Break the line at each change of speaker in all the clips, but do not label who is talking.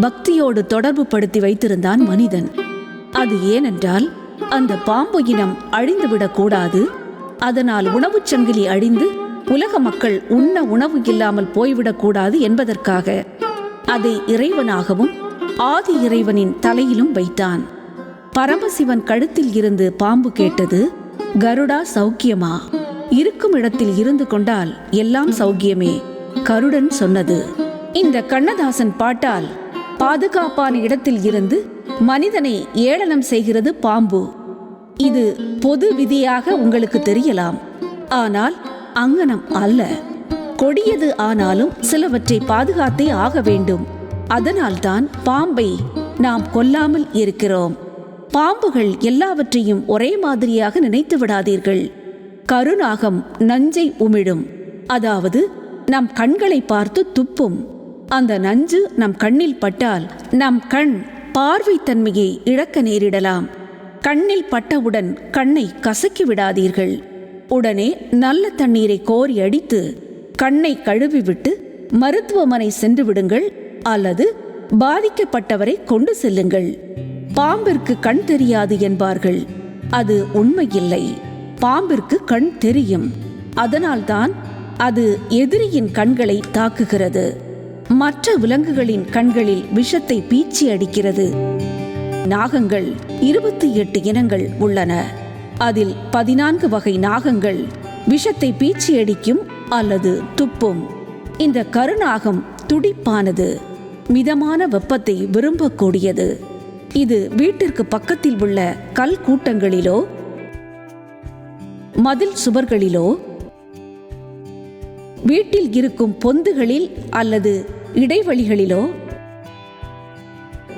பக்தியோடு தொடர்பு படுத்தி வைத்திருந்தான் மனிதன். அது ஏனென்றால் அந்த பாம்பு இனம் அழிந்துவிடக் கூடாது. அதனால் உணவுச் சங்கிலி அழிந்து உலக மக்கள் உண்ண உணவு இல்லாமல் போய்விடக் கூடாது என்பதற்காக அதை இறைவனாகவும் ஆதி இறைவனின் தலையிலும் வைத்தான். பரமசிவன் கழுத்தில் இருந்து பாம்பு கேட்டது கருடா சௌக்கியமா? இருக்கும் இடத்தில் இருந்து கொண்டால் எல்லாம் சௌக்கியமே கருடன் சொன்னது. இந்த கண்ணதாசன் பாட்டால் பாதுகாப்பான இடத்தில் இருந்து மனிதனை ஏளனம் செய்கிறது பாம்பு. இது பொது விதியாக உங்களுக்கு தெரியலாம். ஆனால் அங்கனம் அல்ல. கொடியது ஆனாலும் சிலவற்றை பாதுகாத்தே ஆக வேண்டும். அதனால்தான் பாம்பை நாம் கொல்லாமல் இருக்கிறோம். பாம்புகள் எல்லாவற்றையும் ஒரே மாதிரியாக நினைத்து விடாதீர்கள். கருநாகம் நஞ்சை உமிழும். அதாவது நம் கண்களை பார்த்து துப்பும். அந்த நஞ்சு நம் கண்ணில் பட்டால் நம் கண் பார்வைத்தன்மையை இழக்க நேரிடலாம். கண்ணில் பட்டவுடன் கண்ணை கசக்கி விடாதீர்கள். உடனே நல்ல தண்ணீரை கோரி அடித்து கண்ணை கழுவிவிட்டு மருத்துவமனை சென்று விடுங்கள் அல்லது பாதிக்கப்பட்டவரை கொண்டு செல்லுங்கள். பாம்பிற்கு கண் தெரியாது என்பார்கள். அது உண்மையில்லை. பாம்பிற்கு கண் தெரியும். அதனால்தான் அது எதிரியின் கண்களை தாக்குகிறது. மற்ற விலங்குகளின் கண்களில் விஷத்தை பீச்சி அடிக்கிறது. நாகங்கள் இருபத்தி எட்டு இனங்கள் உள்ளன. அதில் பதினான்கு வகை நாகங்கள் விஷத்தை பீச்சி அடிக்கும் அல்லது துப்பும். இந்த கருநாகம் துடிப்பானது மிதமான வெப்பத்தை விரும்பக்கூடியது. இது வீட்டிற்கு பக்கத்தில் உள்ள கல் கூட்டங்களிலோ மதில் சுவர்களிலோ வீட்டில் இருக்கும் பொந்துகளில் அல்லது இடைவெளிகளிலோ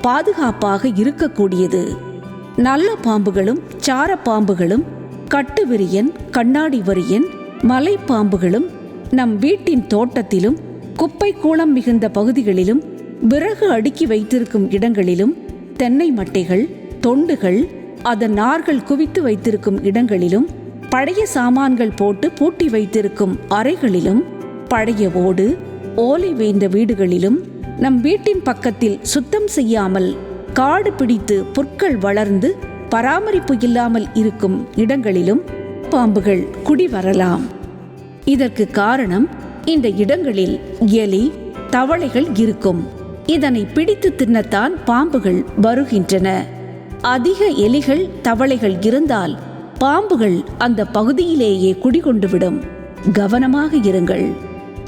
பாதுகாப்பாக இருக்கக்கூடியது. நல்ல பாம்புகளும் சார பாம்புகளும் கட்டுவிரியன் கண்ணாடி வரியன் மலை பாம்புகளும் நம் வீட்டின் தோட்டத்திலும் குப்பை கூளம் மிகுந்த பகுதிகளிலும் விறகு அடுக்கி வைத்திருக்கும் இடங்களிலும் தென்னை மட்டைகள் தொண்டுகள் அதன் நார்கள் குவித்து வைத்திருக்கும் இடங்களிலும் பழைய சாமான்கள் போட்டு பூட்டி வைத்திருக்கும் அறைகளிலும் பழைய ஓடு ஓலை வேய்ந்த வீடுகளிலும் நம் வீட்டின் பக்கத்தில் சுத்தம் செய்யாமல் காடு பிடித்து புற்கள் வளர்ந்து பராமரிப்பு இல்லாமல் இருக்கும் இடங்களிலும் பாம்புகள் குடிவரலாம் இதற்கு காரணம் இந்த இடங்களில் எலி தவளைகள் இருக்கும். இதனை பிடித்து தின்னத்தான் பாம்புகள் வருகின்றன. அதிக எலிகள் தவளைகள் இருந்தால் பாம்புகள் அந்த பகுதியிலேயே குடிகொண்டுவிடும். கவனமாக இருங்கள்.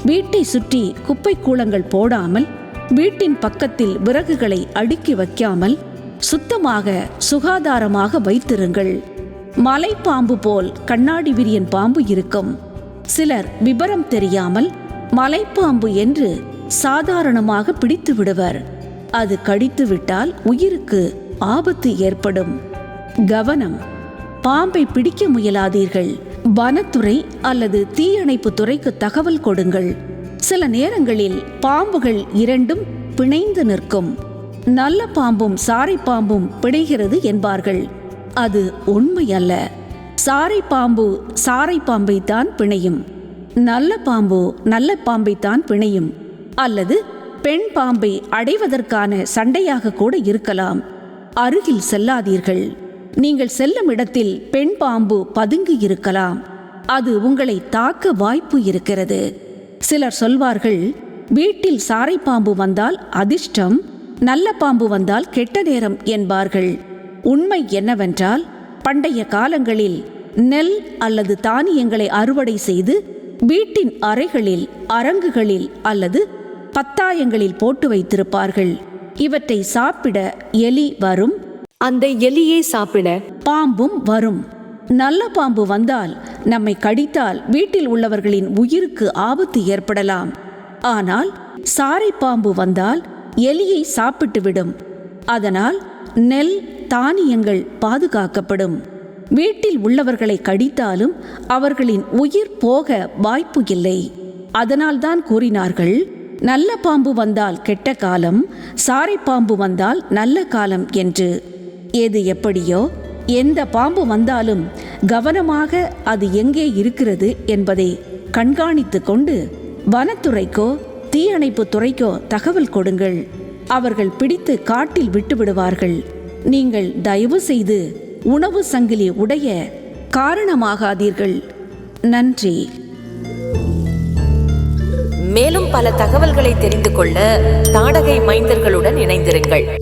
வீட்டை சுற்றி குப்பை கூளங்கள் போடாமல் வீட்டின் பக்கத்தில் விறகுகளை அடுக்கி வைக்காமல் சுத்தமாக சுகாதாரமாக வைத்திருங்கள். மலைப்பாம்பு போல் கண்ணாடி விரியன் பாம்பு இருக்கும். சிலர் விபரம் தெரியாமல் மலைப்பாம்பு என்று சாதாரணமாக பிடித்து விடுவர். அது கடித்துவிட்டால் உயிருக்கு ஆபத்து ஏற்படும். கவனம். பாம்பை பிடிக்க முயலாதீர்கள். வனத்துறை அல்லது தீயணைப்பு துறைக்கு தகவல் கொடுங்கள். சில நேரங்களில் பாம்புகள் இரண்டும் பிணைந்து நிற்கும். நல்ல பாம்பும் சாரை பாம்பும் பிணைகிறது என்பார்கள். அது உண்மை அல்ல. சாரை பாம்பு சாரை பாம்பை தான் பிணையும். நல்ல பாம்பு நல்ல பாம்பை தான் பிணையும். அல்லது பெண் பாம்பை அடைவதற்கான சண்டையாக கூட இருக்கலாம். அருகில் செல்லாதீர்கள். நீங்கள் செல்லும் இடத்தில் பெண் பாம்பு பதுங்கி இருக்கலாம். அது உங்களை தாக்க வாய்ப்பு இருக்கிறது. சிலர் சொல்வார்கள் வீட்டில் சாரை பாம்பு வந்தால் அதிர்ஷ்டம் நல்ல பாம்பு வந்தால் கெட்ட நேரம் என்பார்கள். உண்மை என்னவென்றால் பண்டைய காலங்களில் நெல் அல்லது தானியங்களை அறுவடை செய்து வீட்டின் அறைகளில் அரங்குகளில் அல்லது பத்தாயங்களில் போட்டு வைத்திருப்பார்கள். இவற்றை சாப்பிட எலி வரும்
அந்த எலியை சாப்பிட
பாம்பும் வரும். நல்ல பாம்பு வந்தால் நம்மை கடித்தால் வீட்டில் உள்ளவர்களின் உயிருக்கு ஆபத்து ஏற்படலாம். ஆனால் சாரை பாம்பு வந்தால் எலியை சாப்பிட்டுவிடும். அதனால் நெல் தானியங்கள் பாதுகாக்கப்படும். வீட்டில் உள்ளவர்களை கடித்தாலும் அவர்களின் உயிர் போக வாய்ப்பு இல்லை. அதனால்தான் கூறினார்கள் நல்ல பாம்பு வந்தால் கெட்ட காலம் சாரை பாம்பு வந்தால் நல்ல காலம் என்று. எது எப்படியோ எந்த பாம்பு வந்தாலும் கவனமாக அது எங்கே இருக்கிறது என்பதை கண்காணித்து கொண்டு வனத்துறைக்கோ தீயணைப்பு துறைக்கோ தகவல் கொடுங்கள். அவர்கள் பிடித்து காட்டில் விட்டுவிடுவார்கள் நீங்கள் தயவு செய்து உணவு சங்கிலி உடைய காரணமாகாதீர்கள். நன்றி.
மேலும் பல தகவல்களை தெரிந்து கொள்ள தாடகை மைந்தர்களுடன் இணைந்திருங்கள்.